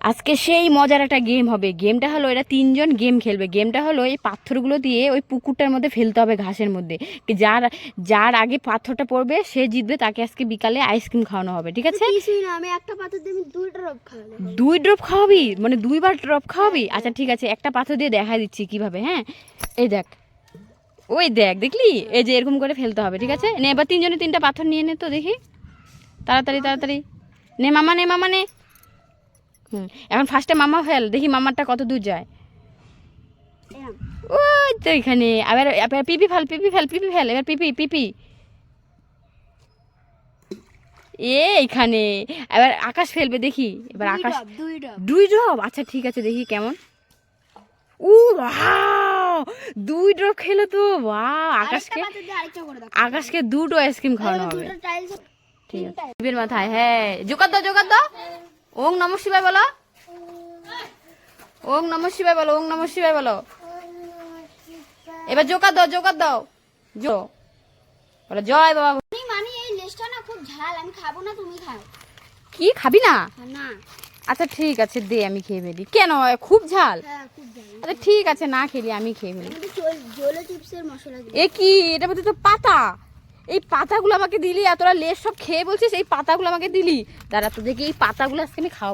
আজকে সেই মজার একটা গেম হবে। গেমটা হলো এরা তিনজন গেম খেলবে। গেমটা হলো এই পাথরগুলো দিয়ে ওই পুকুরটার মধ্যে ফেলতে হবে ঘাসের মধ্যে। যার যার আগে পাথরটা পড়বে সে জিতবে তাকে আজকে বিকালে আইসক্রিম খাওয়ানো হবে। ঠিক আছে? আমি একটা পাথর দিয়ে দুই ড্রপ দুই ড্রপ খাওয়াবি? মানে দুইবার ড্রপ খাওয়াবি? আচ্ছা ঠিক আছে একটা পাথর দিয়ে দেখা দিচ্ছি কীভাবে হ্যাঁ? এই দেখ। ওই দেখ দেখলি? এই যে এরকম করে ফেলতে হবে ঠিক আছে? নে এবার তিনজনে তিনটা পাথর নিয়ে নে তো দেখি। তাড়াতাড়ি তাড়াতাড়ি। নে মামা নে মামা নে। হুম এখন ফার্স্টে মামা ফেল দেখি মামারটা কত দূর যায়। ওই তো এখানে আবার এবার পিপি ফেল পিপি ফেল পিপি ফেল এবার পিপি পিপি। এ এখানে এবার আকাশ ফেলবে দেখি এবার আকাশ দুই ড্রপ আচ্ছা ঠিক আছে দেখি কেমন। উ দুই ড্রপ খেলো তো ওয়াও আকাশকে আকাশকে দুটো আইসক্রিম খাওয়ানো হবে। ঠিক আছে। মাথায় হ্যাঁ জোকার দাও জোকার দাও। ওং নম শিবায় বলো। ওং নম শিবায় বলো ওং নম শিবায় বলো। এবার জোকার দাও জোকার দাও। জো। বলো জয় বাবা মানে এই লেসটা না খুব ঝাল আমি খাব না তুমি খাও। কি খাবি না? না। আচ্ছা ঠিক আছে দে আমি খেয়ে ফেলি। কেন খুব ঝাল? হ্যাঁ খুব ঝাল। আচ্ছা ঠিক আছে না খেলি আমি খেয়ে ফেলি। জলে চিপসের মশলা এ কি? এটা তো পাতা। এই পাতাগুলো আমাকে দিলি, এতটা লেস সব খেয়ে বলছিস, এই পাতাগুলো আমাকে দিলি। দাঁড়া তো দেখি এই পাতাগুলো আজকে আমি খাওয়া